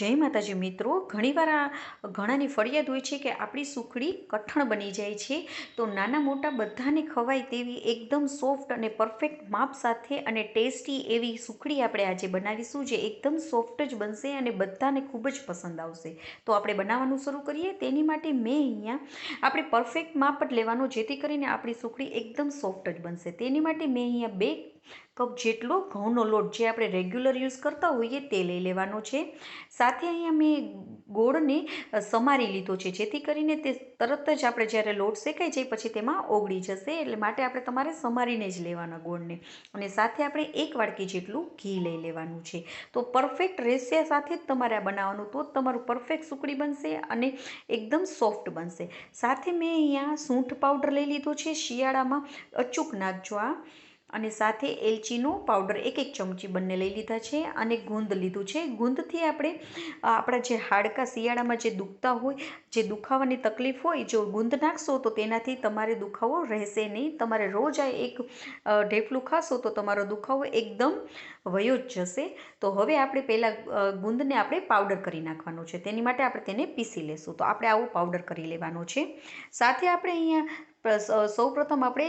જય માતાજી, મિત્રો. ઘણીવાર આ ઘણાની ફરિયાદ હોય છે કે આપણી સુખડી કઠણ બની જાય છે. તો નાના મોટા બધાને ખવાય તેવી એકદમ સોફ્ટ અને પરફેક્ટ માપ સાથે અને ટેસ્ટી એવી સુખડી આપણે આજે બનાવીશું જે એકદમ સોફ્ટ જ બનશે અને બધાને ખૂબ જ પસંદ આવશે. તો આપણે બનાવવાનું શરૂ કરીએ. તેની માટે મેં અહીંયા આપણે પરફેક્ટ માપ જ લેવાનો, જેથી કરીને આપણી સુખડી એકદમ સોફ્ટ જ બનશે. તેની માટે મેં અહીંયા બે કપ જેટલો ઘઉંનો લોટ જે આપણે રેગ્યુલર યુઝ કરતા હોઈએ તે લઈ લેવાનો છે. સાથે અહીંયા મેં ગોળને સમારી લીધો છે. જેથી કરીને તે તરત જ આપણે જ્યારે લોટ શેકાઈ જાય પછી તેમાં ઓગળી જશે. એટલે માટે આપણે તમારે સમારીને જ લેવાના ગોળને. અને સાથે આપણે એક વાડકી જેટલું ઘી લઈ લેવાનું છે. તો પરફેક્ટ રેશિયા સાથે જ તમારે આ બનાવવાનું. તો તમારું પરફેક્ટ સુકડી બનશે અને એકદમ સોફ્ટ બનશે. સાથે મેં અહીંયા સૂંઠ પાવડર લઈ લીધો છે શિયાળામાં. અચૂક નાખજો આ. અને સાથે એલચીનો પાવડર એક એક ચમચી બંને લઈ લીધા છે અને ગુંદ લીધું છે. ગુંદથી આપણે, આપણા જે હાડકાં શિયાળામાં જે દુખતા હોય, જે દુખાવાની તકલીફ હોય, જો ગુંદ નાખશો તો તેનાથી તમારે દુખાવો રહેશે નહીં. તમારે રોજ આ એક ઢેફલું ખાશો તો તમારો દુખાવો એકદમ વયો જ જશે. તો હવે આપણે પહેલાં ગુંદને આપણે પાવડર કરી નાખવાનો છે. તેની માટે આપણે તેને પીસી લેશું. તો આપણે આવો પાવડર કરી લેવાનો છે. સાથે આપણે અહીંયા સૌપ્રથમ આપણે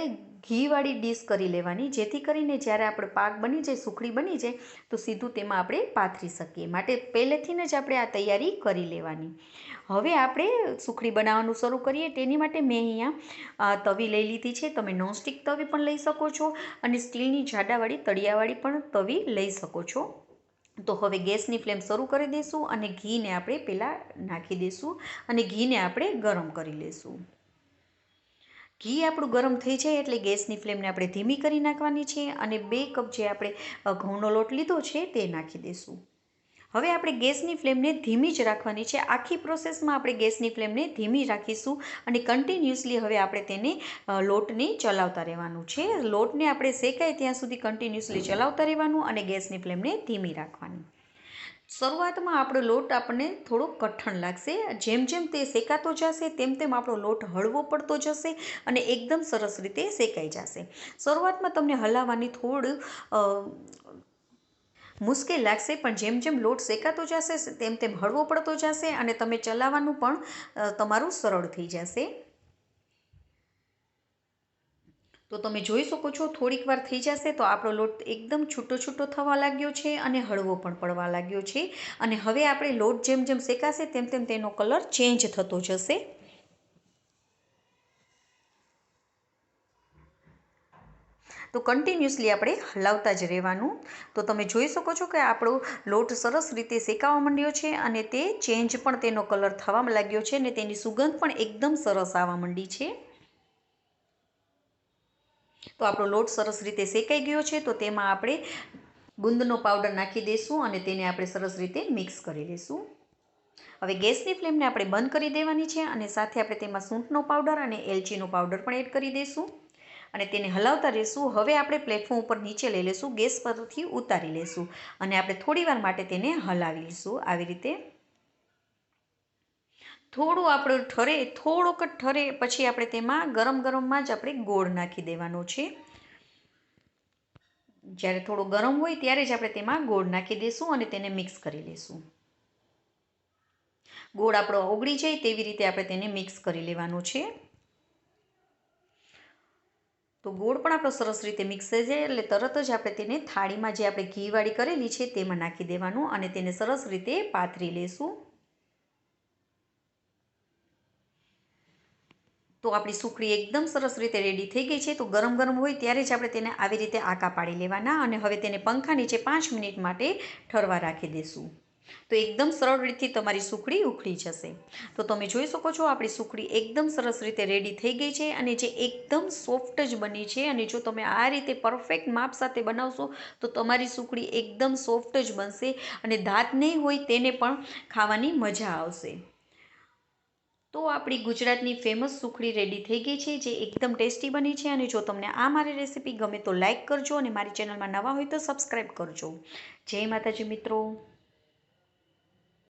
ઘીવાળી ડીશ કરી લેવાની, જેથી કરીને જ્યારે આપણે પાક બની જાય, સુખડી બની જાય, તો સીધું તેમાં આપણે પાથરી શકીએ. માટે પહેલેથી જ આપણે આ તૈયારી કરી લેવાની. હવે આપણે સુખડી બનાવવાનું શરૂ કરીએ. તેની માટે મેં અહીંયા તવી લઈ લીધી છે. તમે નોનસ્ટિક તવી પણ લઈ શકો છો અને સ્ટીલની જાડાવાળી, તળિયાવાળી પણ તવી લઈ શકો છો. તો હવે ગેસની ફ્લેમ શરૂ કરી દઈશું અને ઘીને આપણે પહેલાં નાખી દઈશું અને ઘીને આપણે ગરમ કરી લઈશું. ઘી આપણું ગરમ થઈ જાય એટલે ગેસની ફ્લેમને આપણે ધીમી કરી નાખવાની છે અને બે કપ જે આપણે ઘઉંનો લોટ લીધો છે તે નાખી દઈશું. હવે આપણે ગેસની ફ્લેમને ધીમી જ રાખવાની છે. આખી પ્રોસેસમાં આપણે ગેસની ફ્લેમને ધીમી રાખીશું અને કન્ટિન્યુઅસલી હવે આપણે તેને લોટને ચલાવતા રહેવાનું છે. લોટને આપણે શેકાય ત્યાં સુધી કન્ટિન્યુઅસલી ચલાવતા રહેવાનું અને ગેસની ફ્લેમને ધીમી રાખવાની. શરૂઆતમાં આપણો લોટ આપણને થોડો કઠણ લાગશે. જેમ જેમ તે શેકાતો જશે, તેમ તેમ આપણો લોટ હળવો પડતો જશે અને એકદમ સરસ રીતે શેકાઈ જશે. શરૂઆતમાં તમને હલાવવાની થોડું મુશ્કેલ લાગશે, પણ જેમ જેમ લોટ શેકાતો જશે, તેમ તેમ હળવો પડતો જશે અને તમે ચલાવવાનું પણ તમારું સરળ થઈ જશે. તો તમે જોઈ શકો છો, થોડીક વાર થઈ જશે તો આપણો લોટ એકદમ છૂટો છૂટો થવા લાગ્યો છે અને હળવો પણ પડવા લાગ્યો છે. અને હવે આપણે લોટ જેમ જેમ શેકાશે તેમ તેમ તેનો કલર ચેન્જ થતો જશે. તો કન્ટિન્યુઅસલી આપણે હલાવતા જ રહેવાનું. તો તમે જોઈ શકો છો કે આપણો લોટ સરસ રીતે શેકાવા માંડ્યો છે અને તે ચેન્જ પણ તેનો કલર થવા લાગ્યો છે અને તેની સુગંધ પણ એકદમ સરસ આવવા માંડી છે. તો આપણો લોટ સરસ રીતે શેકાઈ ગયો છે, તો તેમાં આપણે ગુંદનો પાવડર નાખી દઈશું અને તેને આપણે સરસ રીતે મિક્સ કરી લઈશું હવે ગેસની ફ્લેમને આપણે બંધ કરી દેવાની છે અને સાથે આપણે તેમાં સૂંઠનો પાવડર અને એલચીનો પાવડર પણ એડ કરી દઈશું અને તેને હલાવતા રહીશું. હવે આપણે પ્લેટફોર્મ ઉપર નીચે લઈ લઈશું ગેસ પરથી ઉતારી લઈશું અને આપણે થોડીવાર માટે તેને હલાવી લઈશું આવી રીતે થોડું આપણું ઠરે, થોડોક જ ઠરે, પછી આપણે તેમાં ગરમ ગરમમાં જ આપણે ગોળ નાખી દેવાનો છે. જ્યારે થોડો ગરમ હોય ત્યારે જ આપણે તેમાં ગોળ નાખી દઈશું અને તેને મિક્સ કરી લઈશું ગોળ આપણો ઓગળી જાય તેવી રીતે આપણે તેને મિક્સ કરી લેવાનો છે. તો ગોળ પણ આપણો સરસ રીતે મિક્સ થઈ જાય એટલે તરત જ આપણે તેને થાળીમાં જે આપણે ઘીવાળી કરેલી છે તેમાં નાખી દેવાનું અને તેને સરસ રીતે પાથરી લઈશું તો આપણી સુખડી એકદમ સરસ રીતે રેડી થઈ ગઈ છે. તો ગરમ ગરમ હોય ત્યારે જ આપણે તેને આવી રીતે આકા પાડી લેવાના અને હવે તેને પંખા નીચે પાંચ મિનિટ માટે ઠરવા રાખી દઈશું તો એકદમ સરળ રીતથી તમારી સુખડી ઉખડી જશે. તો તમે જોઈ શકો છો આપણી સુખડી એકદમ સરસ રીતે રેડી થઈ ગઈ છે અને જે એકદમ સોફ્ટ જ બની છે અને જો તમે આ રીતે પરફેક્ટ માપ સાથે બનાવશો તો તમારી સુખડી એકદમ સોફ્ટ જ બનશે અને દાંત નહીં હોય તેને પણ ખાવાની મજા આવશે. તો આપણી ગુજરાતની ફેમસ સુખડી રેડી થઈ ગઈ છે, જે એકદમ ટેસ્ટી બની છે અને જો તમને આ મારી રેસીપી ગમે તો લાઇક કરજો અને મારી ચેનલમાં નવા હોય તો સબસ્ક્રાઈબ કરજો. જય માતાજી મિત્રો.